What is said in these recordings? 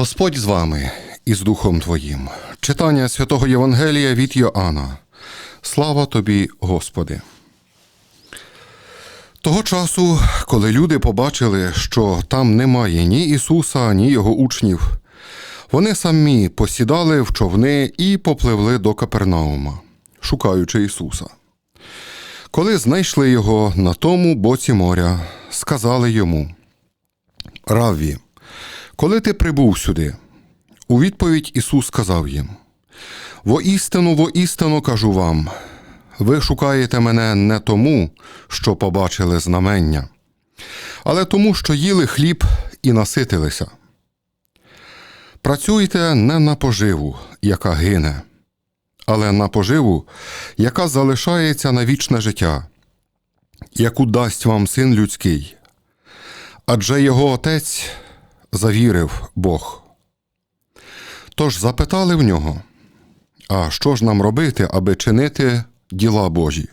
Господь з вами і з Духом Твоїм. Читання святого Євангелія від Йоанна. Слава тобі, Господи. Того часу, коли люди побачили, що там немає ні Ісуса, ні його учнів, вони самі посідали в човни і попливли до Капернаума, шукаючи Ісуса. Коли знайшли його на тому боці моря, сказали йому: Равві, коли ти прибув сюди? У відповідь Ісус сказав їм: Воістину, воістину кажу вам, ви шукаєте мене не тому, що побачили знамення, але тому, що їли хліб і наситилися. Працюйте не на поживу, яка гине, але на поживу, яка залишається на вічне життя, яку дасть вам син людський. Адже його отець завірив Бог. Тож запитали в нього, а що ж нам робити, аби чинити діла Божі?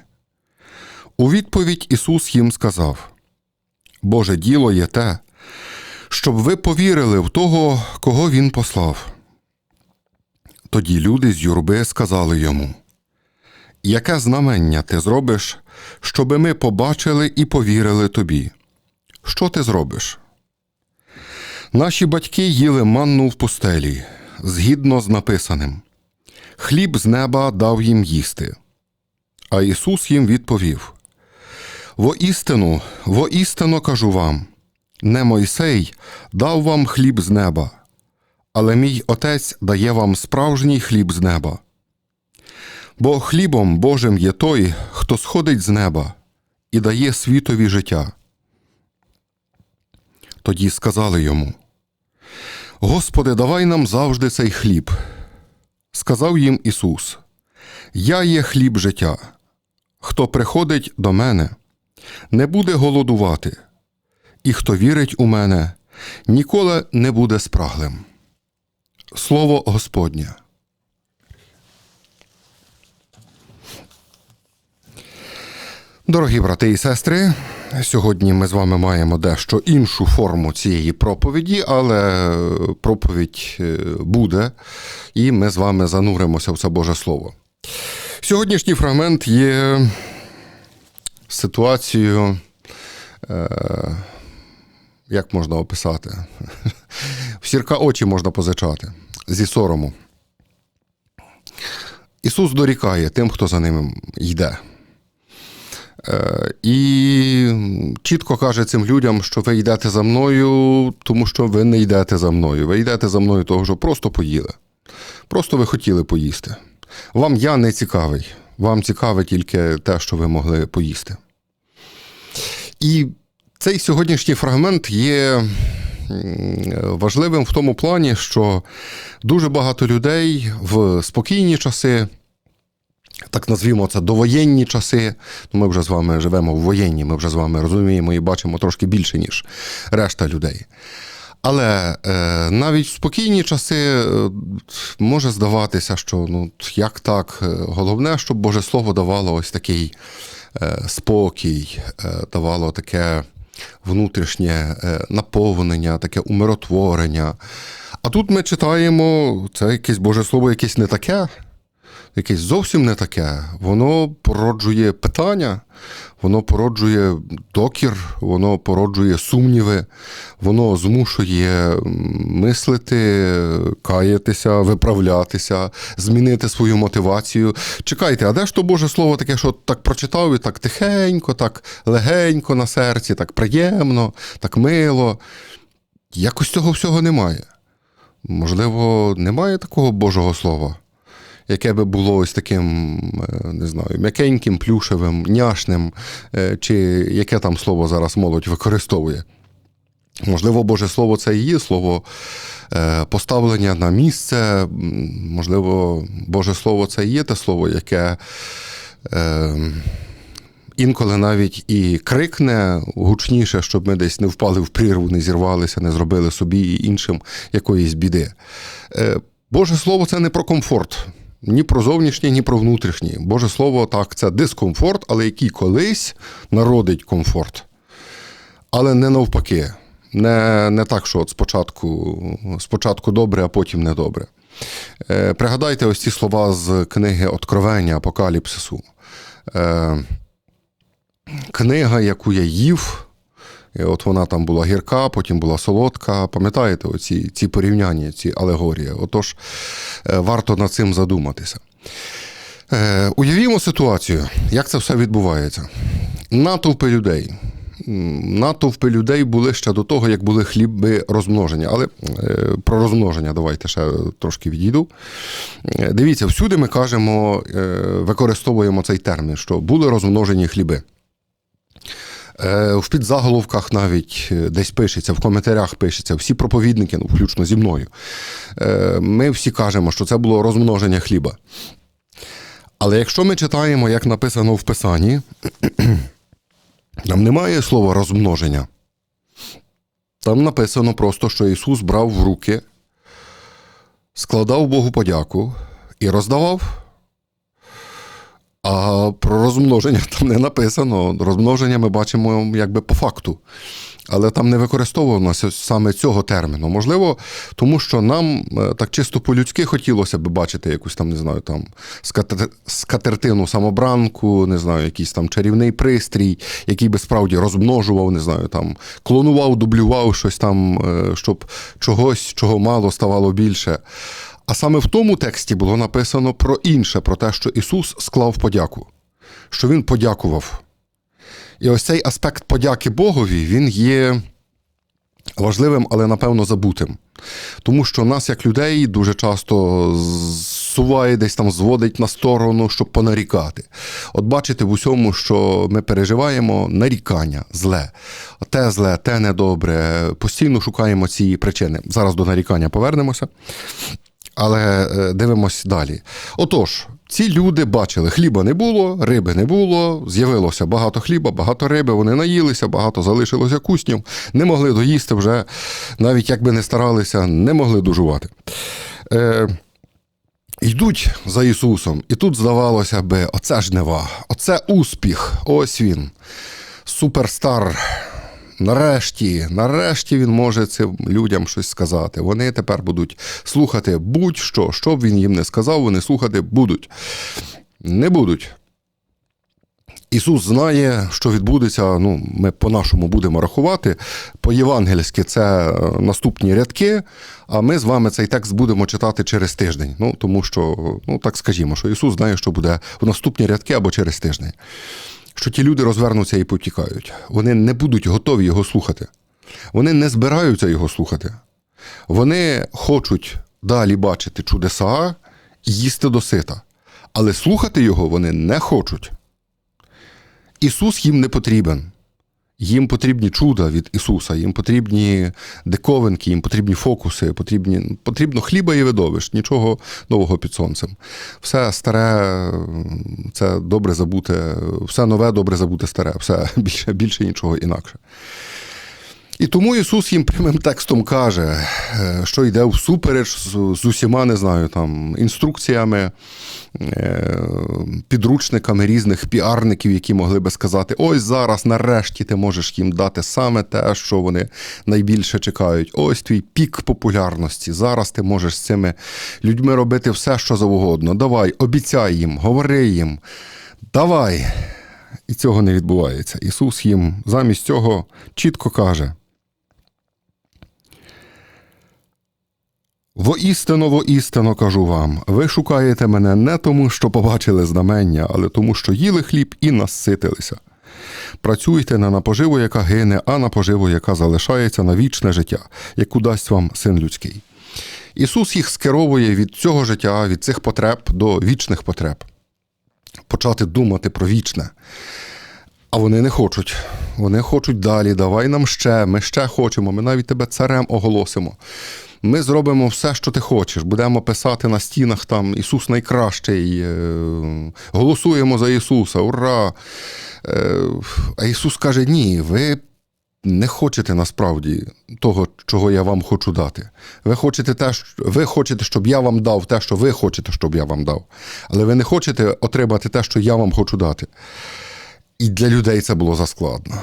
У відповідь Ісус їм сказав: Боже діло є те, щоб ви повірили в того, кого Він послав. Тоді люди з юрби сказали йому: Яке знамення ти зробиш, щоби ми побачили і повірили тобі? Що ти зробиш? Наші батьки їли манну в пустелі, згідно з написаним. Хліб з неба дав їм їсти. А Ісус їм відповів: Воістину, воістину кажу вам, не Мойсей дав вам хліб з неба, але мій Отець дає вам справжній хліб з неба. Бо хлібом Божим є той, хто сходить з неба і дає світові життя. Тоді сказали йому: Господи, давай нам завжди цей хліб. Сказав їм Ісус: Я є хліб життя. Хто приходить до мене, не буде голодувати, і хто вірить у мене, ніколи не буде спраглим. Слово Господнє. Дорогі брати і сестри, сьогодні ми з вами маємо дещо іншу форму цієї проповіді, але проповідь е, буде, і ми з вами зануримося в це Боже Слово. Сьогоднішній фрагмент є ситуацією, е, як можна описати? В сірка очі можна позичати зі сорому. Ісус дорікає тим, хто за ним йде. Е, І чітко каже цим людям, що ви йдете за мною, тому що ви не йдете за мною. Ви йдете за мною, того, що просто поїли. Просто ви хотіли поїсти. Вам я не цікавий. Вам цікаве тільки те, що ви могли поїсти. І цей сьогоднішній фрагмент є важливим в тому плані, що дуже багато людей в спокійні часи так назвімо це довоєнні часи. Ну, Ми вже з вами живемо в воєнні, ми вже з вами розуміємо і бачимо трошки більше, ніж решта людей. Але е, навіть в спокійні часи е, може здаватися, що ну як так, Е, головне, щоб Боже Слово давало ось такий е, спокій, е, давало таке внутрішнє е, наповнення, таке умиротворення. А тут ми читаємо це якесь Боже Слово, якесь не таке якесь зовсім не таке. Воно породжує питання, воно породжує докір, воно породжує сумніви, воно змушує мислити, каятися, виправлятися, змінити свою мотивацію. Чекайте, а де ж то Боже Слово таке, що так прочитав і так тихенько, так легенько на серці, так приємно, так мило. Якось цього всього немає. Можливо, немає такого Божого Слова яке би було ось таким, е, не знаю, м'якеньким, плюшевим, няшним, е, чи яке там слово зараз молодь використовує. Можливо, Боже Слово це і є слово е, поставлення на місце. Можливо, Боже Слово це і є те слово, яке інколи навіть і крикне гучніше, щоб ми десь не впали в прірву, не зірвалися, не зробили собі і іншим якоїсь біди. Боже Слово це не про комфорт. Ні про зовнішнє, ні про внутрішнє. Боже Слово, так, це дискомфорт, але який колись народить комфорт. Але не навпаки. Не, не так, що от спочатку, спочатку добре, а потім недобре. Е, Пригадайте ось ці слова з книги Откровення Апокаліпсису. Е, Книга, яку я їв, от вона там була гірка, потім була солодка. Пам'ятаєте, оці ці порівняння, ці алегорії? Отож, е, варто над цим задуматися. Е, Уявімо ситуацію, як це все відбувається. Натовпи людей. Натовпи людей були ще до того, як були хліби розмноження. Але е, про розмноження давайте ще трошки відійду. Дивіться, всюди ми кажемо, використовуємо цей термін, що були розмножені хліби. Е, В підзаголовках навіть е, десь пишеться, в коментарях пишеться, всі проповідники, ну, включно зі мною. Е, Ми всі кажемо, що це було розмноження хліба. Але якщо ми читаємо, як написано в Писанні, там немає слова розмноження. Там написано просто, що Ісус брав в руки, складав Богу подяку і роздавав. А про розмноження там не написано. Розмноження ми бачимо якби по факту. Але там не використовувано саме цього терміну. Можливо, тому що нам е, так чисто по-людськи хотілося б бачити якусь там, не знаю, там скатер- скатертину самобранку, не знаю, якийсь там чарівний пристрій, який би справді розмножував, не знаю, там клонував, дублював щось там, е, щоб чогось, чого мало, ставало більше. А саме в тому тексті було написано про інше, про те, що Ісус склав подяку, що Він подякував. І ось цей аспект подяки Богові, він є важливим, але напевно забутим. Тому що нас, як людей, дуже часто зсуває десь там, зводить на сторону, щоб понарікати. От бачите в усьому, що ми переживаємо, нарікання, зле. Те зле, те недобре. Постійно шукаємо ці причини. Зараз до нарікання повернемося. Але е, дивимось далі. Отож, ці люди бачили, хліба не було, риби не було, з'явилося багато хліба, багато риби, вони наїлися, багато залишилося куснів, не могли доїсти вже, навіть якби не старалися, не могли дожувати. Е, Йдуть за Ісусом, і тут здавалося би, оце жнива, оце успіх, ось він, суперстар. Нарешті, нарешті він може цим людям щось сказати. Вони тепер будуть слухати будь-що, що б він їм не сказав, вони слухати будуть. Не будуть. Ісус знає, що відбудеться. Ну, ми по-нашому будемо рахувати. По-євангельськи це е, наступні рядки, а ми з вами цей текст будемо читати через тиждень. Ну, тому що, ну так скажімо, що Ісус знає, що буде в наступні рядки або через тиждень що ті люди розвернуться і потікають. Вони не будуть готові його слухати. Вони не збираються його слухати. Вони хочуть далі бачити чудеса і їсти досита. Але слухати його вони не хочуть. Ісус їм не потрібен. Їм потрібні чуда від Ісуса, їм потрібні диковинки, їм потрібні фокуси, потрібні, потрібно хліба і видовищ, нічого нового під сонцем. Все старе, це добре забуте, все нове добре забуте старе, все більше, більше нічого інакше. І тому Ісус їм прямим текстом каже, е, що йде всупереч з, усіма, не знаю, там, інструкціями, е, підручниками різних піарників, які могли би сказати: ось зараз, нарешті, ти можеш їм дати саме те, що вони найбільше чекають. Ось твій пік популярності. Зараз ти можеш з цими людьми робити все, що завгодно. Давай, обіцяй їм, говори їм, давай. І цього не відбувається. Ісус їм замість цього чітко каже. Воістину, воістину кажу вам, ви шукаєте мене не тому, що побачили знамення, але тому, що їли хліб і наситилися. Працюйте не на поживу, яка гине, а на поживу, яка залишається на вічне життя, яку дасть вам син людський. Ісус їх скеровує від цього життя, від цих потреб до вічних потреб. Почати думати про вічне. А вони не хочуть. Вони хочуть далі. Давай нам ще, ми ще хочемо. Ми навіть тебе царем оголосимо. Ми зробимо все, що ти хочеш. Будемо писати на стінах там Ісус найкращий. е, Голосуємо за Ісуса. Ура! Е, А Ісус каже: ні, ви не хочете насправді того, чого я вам хочу дати. Ви хочете те, ви хочете, щоб я вам дав те, що ви хочете, щоб я вам дав. Але ви не хочете отримати те, що я вам хочу дати. І для людей це було заскладно.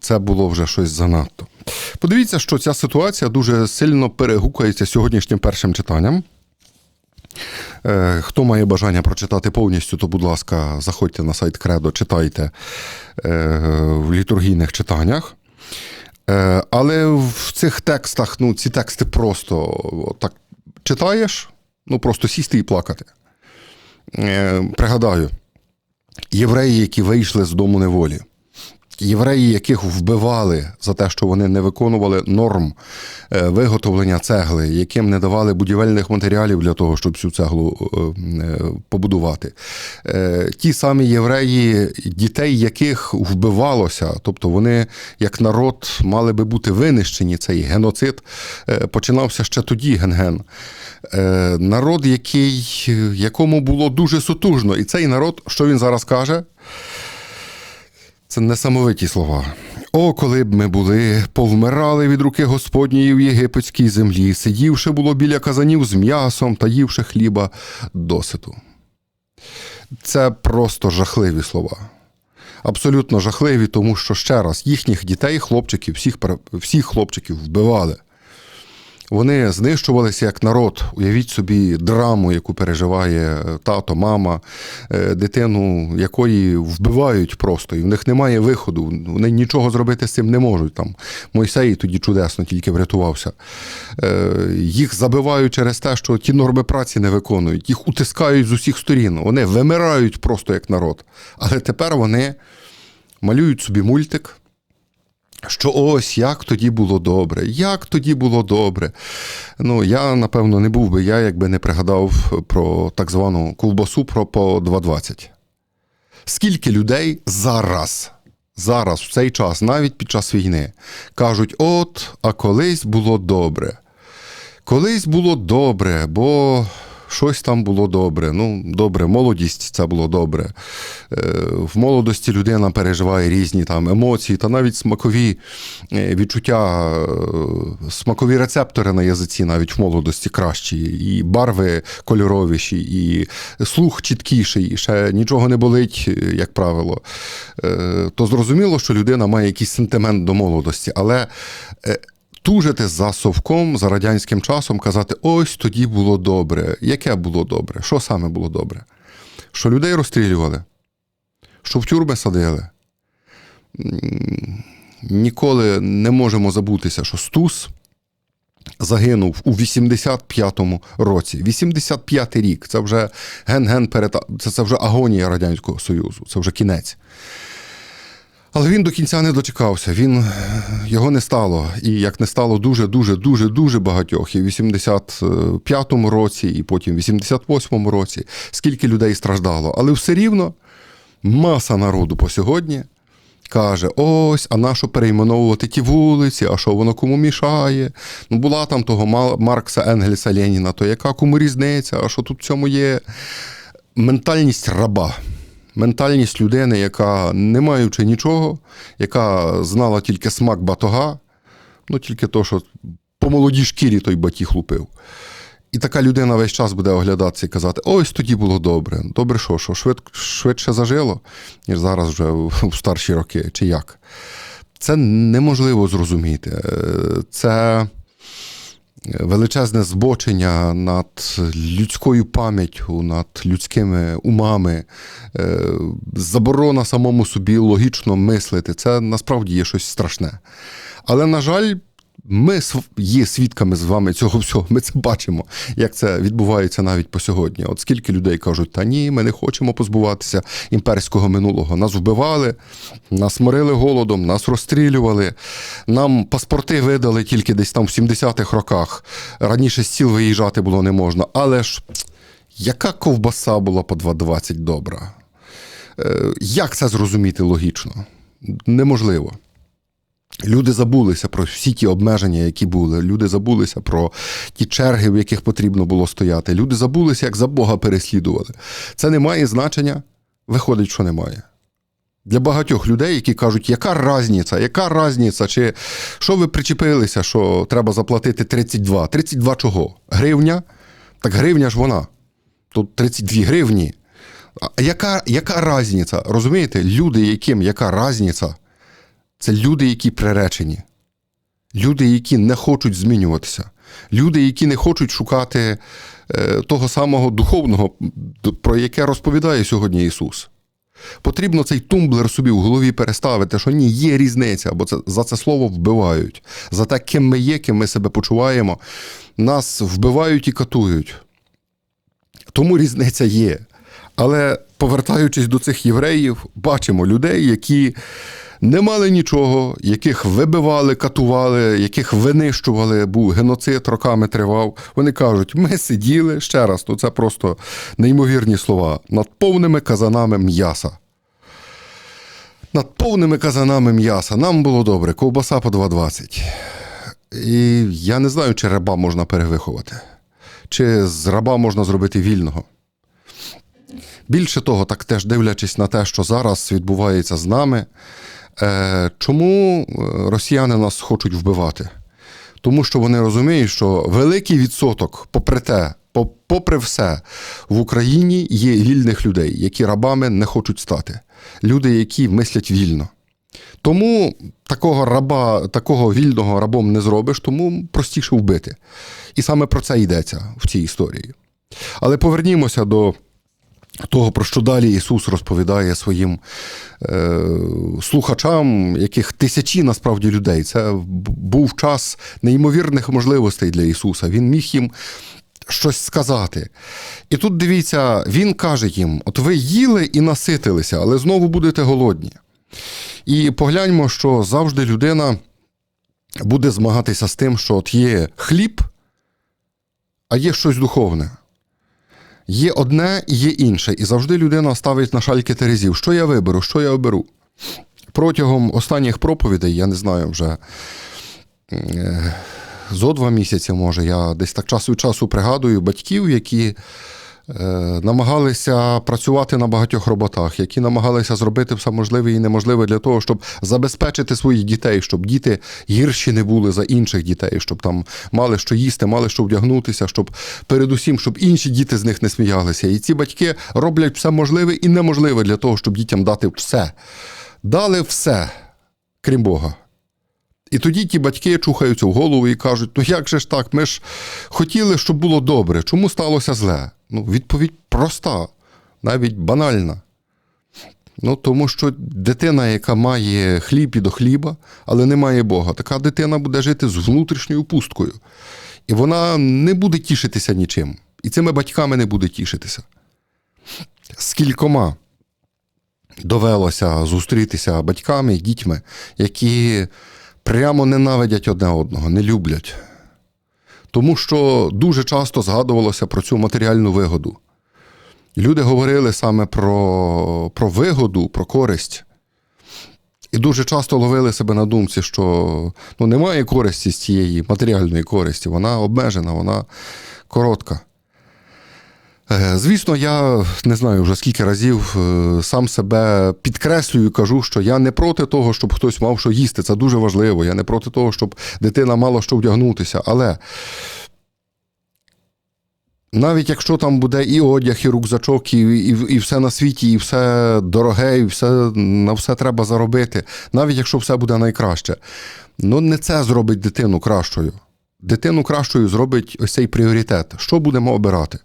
це було вже щось занадто. Подивіться, що ця ситуація дуже сильно перегукується сьогоднішнім першим читанням. Е, Хто має бажання прочитати повністю, то, будь ласка, заходьте на сайт Кредо, читайте е, в літургійних читаннях. Е, Але в цих текстах, ну, ці тексти просто так читаєш, ну просто сісти і плакати. Пригадаю, євреї, які вийшли з дому неволі, євреї, яких вбивали за те, що вони не виконували норм е, виготовлення цегли, яким не давали будівельних матеріалів для того, щоб цю цеглу е, е, побудувати. Ті самі євреї, дітей яких вбивалося, тобто вони, як народ, мали би бути винищені. Цей геноцид починався ще тоді, ген-ген. Народ, який, якому було дуже сутужно. І цей народ, що він зараз каже? Це несамовиті слова. О, коли б ми були, повмирали від руки Господньої в єгипетській землі, сидівши було біля казанів з м'ясом та ївши хліба доситу. Це просто жахливі слова. Абсолютно жахливі, тому що ще раз їхніх дітей, хлопчиків, всіх, всіх хлопчиків вбивали. Вони знищувалися як народ. Уявіть собі драму, яку переживає е, тато, мама, е, дитину, якої вбивають просто, і в них немає виходу. Вони нічого зробити з цим не можуть. Там Мойсей тоді чудесно тільки врятувався. Е, Їх забивають через те, що ті норми праці не виконують, їх утискають з усіх сторін. Вони вимирають просто як народ. Але тепер вони малюють собі мультик. Що ось як тоді було добре, як тоді було добре. Ну, я, напевно, не був би я, якби не пригадав про так звану ковбасу про по 2,20. Скільки людей зараз, зараз, в цей час, навіть під час війни, кажуть: от, а колись було добре. Колись було добре, бо щось там було добре. Ну, добре, молодість це було добре. Е, В молодості людина переживає різні там емоції та навіть смакові е, відчуття, е, смакові рецептори на язиці навіть в молодості кращі, і барви кольоровіші, і слух чіткіший, і ще нічого не болить, як правило. То зрозуміло, що людина має якийсь сентимент до молодості, але. Тужити за совком, за радянським часом, казати: ось тоді було добре. Яке було добре? Що саме було добре? Що людей розстрілювали, що в тюрми садили. Ніколи не можемо забутися, що Стус загинув у 85-му році. 85-й рік. Це вже ген-ген перета... це, це вже агонія Радянського Союзу, це вже кінець. Але він до кінця не дочекався. Він його не стало. І як не стало дуже, дуже, дуже, дуже багатьох. І в 85-му році, і потім в 88-му році, скільки людей страждало. Але все рівно маса народу по сьогодні каже: ось, а нащо перейменовувати ті вулиці, а що воно кому мішає? Ну, була там того Маркса, Енгельса, Леніна, то яка кому різниця, а що тут в цьому є? Ментальність раба. Ментальність людини, яка, не маючи нічого, яка знала тільки смак батога, ну тільки то, що по молодій шкірі той батіг лупив. І така людина весь час буде оглядатися і казати: ось тоді було добре. Добре, що, що швид, швидше зажило, ніж зараз вже в старші роки, чи як. Це неможливо зрозуміти. Е, Це величезне збочення над людською пам'яттю, над людськими умами, е, заборона самому собі логічно мислити. Це насправді є щось страшне. Але, на жаль, ми є свідками з вами цього всього. Ми це бачимо, як це відбувається навіть по сьогодні. От скільки людей кажуть, та ні, ми не хочемо позбуватися імперського минулого. Нас вбивали, нас морили голодом, нас розстрілювали. Нам паспорти видали тільки десь там в 70-х роках. Раніше з сіл виїжджати було не можна. Але ж яка ковбаса була по 2,20 добра? Е, Як це зрозуміти логічно? Неможливо. Люди забулися про всі ті обмеження, які були. Люди забулися про ті черги, в яких потрібно було стояти. Люди забулися, як за Бога переслідували. Це не має значення, виходить, що немає. Для багатьох людей, які кажуть, яка різниця, яка різниця, чи що ви причепилися, що треба заплатити 32. 32 чого? Гривня? Так гривня ж вона. Тут 32 гривні. А яка, яка різниця? Розумієте, люди, яким яка різниця, це люди, які приречені, люди, які не хочуть змінюватися, люди, які не хочуть шукати е, того самого духовного, про яке розповідає сьогодні Ісус. Потрібно цей тумблер собі в голові переставити, що ні, є різниця, бо це, за це слово вбивають. За те, ким ми є, ким ми себе почуваємо, нас вбивають і катують. Тому різниця є. Але повертаючись до цих євреїв, бачимо людей, які не мали нічого, яких вибивали, катували, яких винищували, був геноцид роками тривав. Вони кажуть: ми сиділи ще раз, то це просто неймовірні слова над повними казанами м'яса. Над повними казанами м'яса. Нам було добре, ковбаса по 2,20. І я не знаю, чи раба можна перевиховати, чи з раба можна зробити вільного. Більше того, так теж дивлячись на те, що зараз відбувається з нами, чому е, росіяни нас хочуть вбивати? Тому що вони розуміють, що великий відсоток, попри те, попри все, в Україні є вільних людей, які рабами не хочуть стати. Люди, які мислять вільно. Тому такого раба, такого вільного рабом не зробиш, тому простіше вбити. І саме про це йдеться в цій історії. Але повернімося до того, про що далі Ісус розповідає своїм е, слухачам, яких тисячі насправді людей. Це був час неймовірних можливостей для Ісуса. Він міг їм щось сказати. І тут дивіться, Він каже їм: от ви їли і наситилися, але знову будете голодні. І погляньмо, що завжди людина буде змагатися з тим, що от є хліб, а є щось духовне. Є одне і є інше. І завжди людина ставить на шальки терезів. Що я виберу, що я оберу? Протягом останніх проповідей, я не знаю вже е, зо два місяці, може, я десь так час від часу пригадую батьків, які намагалися працювати на багатьох роботах, які намагалися зробити все можливе і неможливе для того, щоб забезпечити своїх дітей, щоб діти гірші не були за інших дітей, щоб там мали що їсти, мали що вдягнутися, щоб передусім, щоб інші діти з них не сміялися. І ці батьки роблять все можливе і неможливе для того, щоб дітям дати все. Дали все, крім Бога. І тоді ті батьки чухаються в голову і кажуть: ну як же ж так? Ми ж хотіли, щоб було добре. Чому сталося зле? Ну, відповідь проста, навіть банальна. Ну, тому що дитина, яка має хліб і до хліба, але не має Бога, така дитина буде жити з внутрішньою пусткою. І вона не буде тішитися нічим. І цими батьками не буде тішитися. З кількома довелося зустрітися батьками і дітьми, які прямо ненавидять одне одного, не люблять. Тому що дуже часто згадувалося про цю матеріальну вигоду. Люди говорили саме про, про вигоду, про користь. І дуже часто ловили себе на думці, що ну, немає користі з цієї матеріальної користі, вона обмежена, вона коротка. Е, Звісно, я не знаю вже скільки разів е, сам себе підкреслюю, кажу, що я не проти того, щоб хтось мав що їсти. Це дуже важливо. Я не проти того, щоб дитина мала що вдягнутися. Але навіть якщо там буде і одяг, і рюкзачок, і, і, і все на світі, і все дороге, і все, на все треба заробити, навіть якщо все буде найкраще, ну не це зробить дитину кращою. Дитину кращою зробить ось цей пріоритет. Що будемо обирати?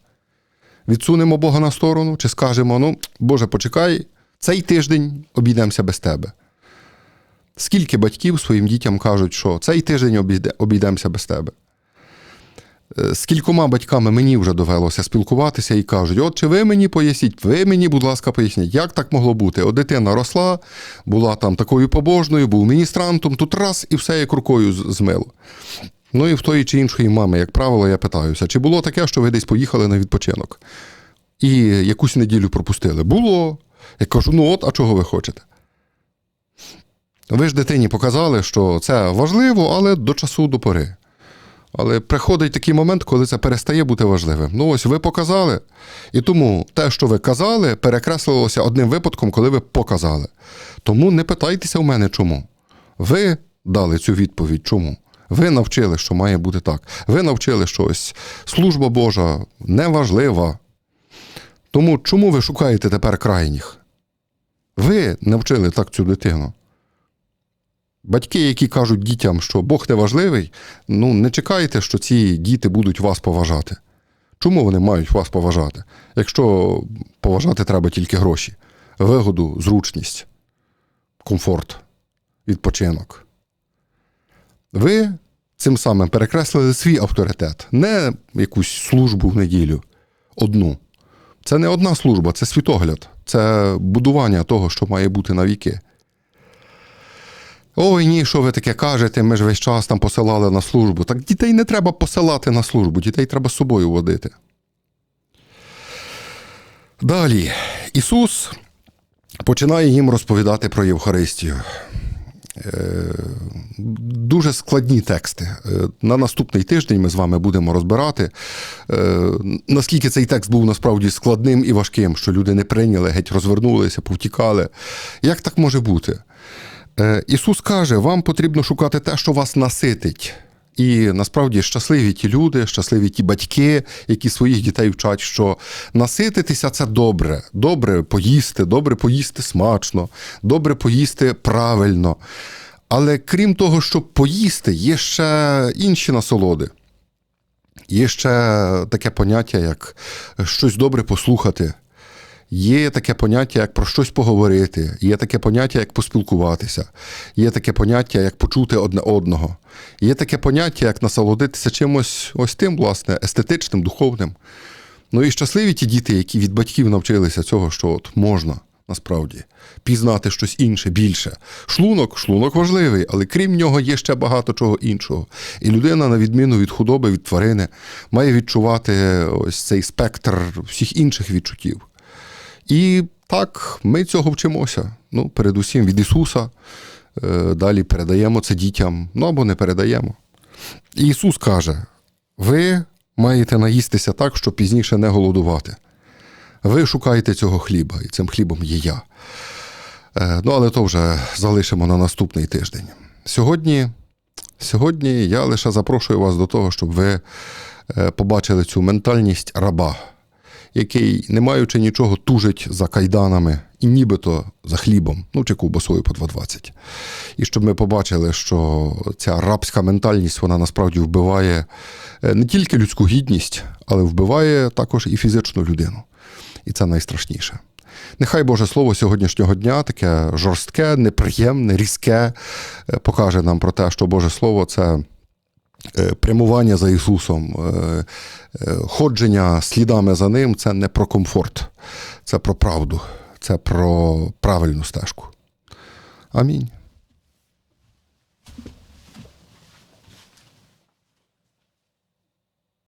Відсунемо Бога на сторону, чи скажемо: ну, Боже, почекай, цей тиждень обійдемося без тебе. Скільки батьків своїм дітям кажуть, що цей тиждень обійде- обійдемося без тебе? Е, З кількома батьками мені вже довелося спілкуватися і кажуть: от чи ви мені поясніть, ви мені, будь ласка, поясніть, як так могло бути? От дитина росла, була там такою побожною, був міністрантом, тут раз і все як рукою змило. Ну і в тої чи іншої мами, як правило, я питаюся, чи було таке, що ви десь поїхали на відпочинок і якусь неділю пропустили? Було. Я кажу, ну от, а чого ви хочете? Ви ж дитині показали, що це важливо, але до часу до пори. Але приходить такий момент, коли це перестає бути важливим. Ну ось ви показали. І тому те, що ви казали, перекреслилося одним випадком, коли ви показали. Тому не питайтеся у мене чому. Ви дали цю відповідь чому. Ви навчили, що має бути так. Ви навчили, що ось служба Божа неважлива. Тому чому ви шукаєте тепер крайніх? Ви навчили так цю дитину. Батьки, які кажуть дітям, що Бог не важливий, ну не чекайте, що ці діти будуть вас поважати. Чому вони мають вас поважати? Якщо поважати треба тільки гроші, вигоду, зручність, комфорт, відпочинок. Ви цим самим перекреслили свій авторитет, не якусь службу в неділю, одну. Це не одна служба, це світогляд, це будування того, що має бути на віки. Ой, ні, що ви таке кажете, ми ж весь час там посилали на службу. Так дітей не треба посилати на службу, дітей треба з собою водити. Далі, Ісус починає їм розповідати про Євхаристію. Е, Дуже складні тексти. Е, На наступний тиждень ми з вами будемо розбирати, е, наскільки цей текст був насправді складним і важким, що люди не прийняли, геть розвернулися, повтікали. Як так може бути? Ісус каже, вам потрібно шукати те, що вас наситить. І насправді щасливі ті люди, щасливі ті батьки, які своїх дітей вчать, що насититися це добре. Добре поїсти, добре поїсти смачно, добре поїсти правильно. Але крім того, щоб поїсти, є ще інші насолоди. Є ще таке поняття, як щось добре послухати. Є таке поняття, як про щось поговорити, є таке поняття, як поспілкуватися, є таке поняття, як почути одне одного, є таке поняття, як насолодитися чимось ось тим, власне, естетичним, духовним. Ну і щасливі ті діти, які від батьків навчилися цього, що от можна насправді пізнати щось інше, більше. Шлунок, шлунок важливий, але крім нього є ще багато чого іншого. І людина, на відміну від худоби, від тварини, має відчувати ось цей спектр всіх інших відчуттів. І так, ми цього вчимося. Ну, передусім від Ісуса. Е, Далі передаємо це дітям, ну або не передаємо. І Ісус каже: ви маєте наїстися так, щоб пізніше не голодувати. Ви шукаєте цього хліба, і цим хлібом є я. Е, Ну, але то вже залишимо на наступний тиждень. Сьогодні, сьогодні я лише запрошую вас до того, щоб ви е, побачили цю ментальність раба, який, не маючи нічого, тужить за кайданами і нібито за хлібом, ну чи ковбасою по 2,20. І щоб ми побачили, що ця рабська ментальність вона насправді вбиває е, не тільки людську гідність, але вбиває також і фізичну людину. І це найстрашніше. Нехай Боже Слово сьогоднішнього дня таке жорстке, неприємне, різке, е, покаже нам про те, що Боже Слово це прямування за Ісусом, е, е, ходження слідами за Ним це не про комфорт, це про правду, це про правильну стежку. Амінь.